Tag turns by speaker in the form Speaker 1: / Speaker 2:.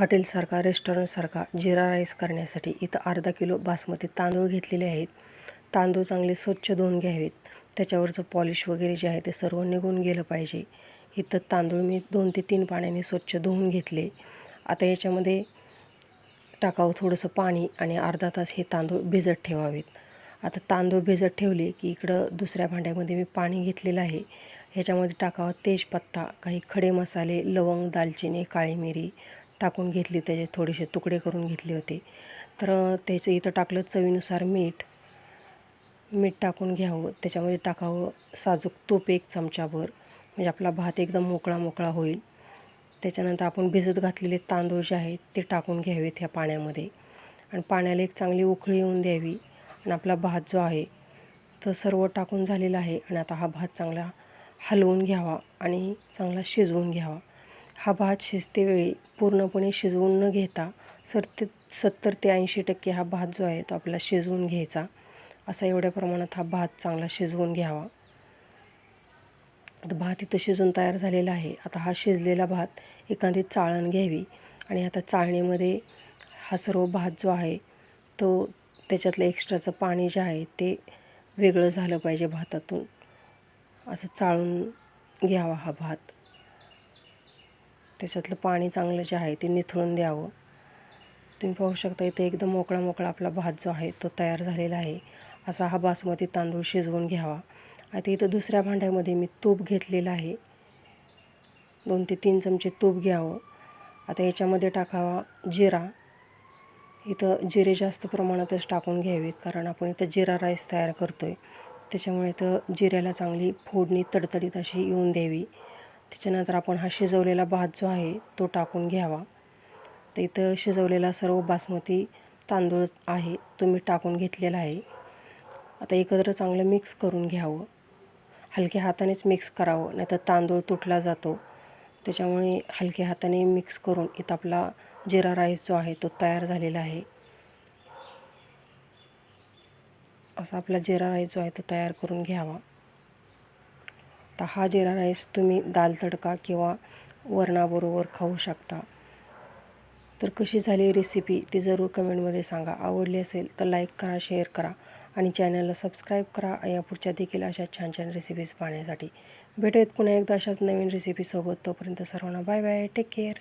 Speaker 1: हॉटेलसारखा रेस्टॉरंटसारखा जिरा rice करण्यासाठी इथं अर्धा किलो बासमती तांदूळ घेतलेले आहेत. तांदूळ चांगले स्वच्छ धुवून घ्यावेत. त्याच्यावरचं पॉलिश वगैरे जे आहे ते सर्व निघून गेलं पाहिजे. इथं तांदूळ मी दोन ते तीन पाण्याने स्वच्छ धुवून घेतले. आता याच्यामध्ये टाकावं थोडंसं पाणी आणि अर्धा तास हे तांदूळ भिजत ठेवावेत. आता तांदूळ भिजत ठेवले की इकडं दुसऱ्या भांड्यामध्ये मी पाणी घेतलेलं आहे. ह्याच्यामध्ये टाकावा तेजपत्ता काही खडे मसाले लवंग दालचिनी काळी मिरी टाकून घेतली त्याचे थोडेसे तुकडे करून घेतले होते. तर त्याचं इथं टाकलं चवीनुसार मीठ. मीठ टाकून घ्यावं. त्याच्यामध्ये टाकावं साजूक तूप एक चमचाभर. म्हणजे आपला भात एकदम मोकळा मोकळा होईल. त्याच्यानंतर आपण भिजत घातलेले तांदूळ जे आहेत ते टाकून घ्यावेत ह्या पाण्यामध्ये. आणि पाण्याला एक चांगली उकळी येऊन द्यावी. आणि आपला भात जो आहे तो सर्व टाकून झालेला आहे. आणि आता हा भात चांगला हलवून घ्यावा आणि चांगला शिजवून घ्यावा. हा भात शिजतेवेळी पूर्णपणे शिजवून न घेता सर ते सत्तर ते ऐंशी टक्के हा भात जो आहे तो आपला शिजवून घ्यायचा. असा एवढ्या प्रमाणात हा भात चांगला शिजवून घ्यावा. आता भात इथं शिजून तयार झालेला आहे. आता हा शिजलेला भात एखादी चाळण घ्यावी आणि आता चाळणीमध्ये हा सर्व भात जो आहे तो त्याच्यातलं एक्स्ट्राचं पाणी जे आहे ते वेगळं झालं पाहिजे भातातून. असं चाळून घ्यावा हा भात. त्याच्यातलं पाणी चांगलं जे आहे ते निथळून द्यावं. तुम्ही पाहू शकता इथे एकदम मोकळा मोकळा आपला भात जो आहे तो तयार झालेला आहे. असा हा बासमती तांदूळ शिजवून घ्यावा. आता इथं दुसऱ्या भांड्यामध्ये मी तूप घेतलेलं आहे. दोन ते तीन चमचे तूप घ्यावं. आता याच्यामध्ये टाकावा जिरा. इथं जिरे जास्त प्रमाणातच टाकून घ्यावेत कारण आपण इथं जिरा राईस तयार करतो आहे त्याच्यामुळे इथं जिऱ्याला चांगली फोडणी तडतडीत अशी येऊन द्यावी. त्याच्यानंतर आपण हा शिजवलेला भात जो आहे तो टाकून घ्यावा. तर इथं शिजवलेला सर्व बासमती तांदूळ आहे तो मी टाकून घेतलेला आहे. आता एकत्र चांगलं मिक्स करून घ्यावं. हलक्या हातानेच मिक्स करावं नाही तर तांदूळ तुटला जातो. त्याच्यामुळे हलक्या हाताने मिक्स करून इथं आपला जिरा राईस जो आहे तो तयार झालेला आहे. असा आपला जिरा राईस जो आहे तो तयार करून घ्यावा. तर हा जिरा राईस तुम्ही दाल तडका किंवा वरणाबरोबर खाऊ शकता. तर कशी झाली रेसिपी ती जरूर कमेंटमध्ये सांगा. आवडली असेल तर लाईक करा शेअर करा आणि चॅनलला सबस्क्राईब करा. या पुढच्या देखील अशा छान छान रेसिपीज पाहण्यासाठी भेटूयात पुन्हा एकदा अशाच नवीन रेसिपीसोबत. तोपर्यंत सर्वांना बाय बाय. Take care.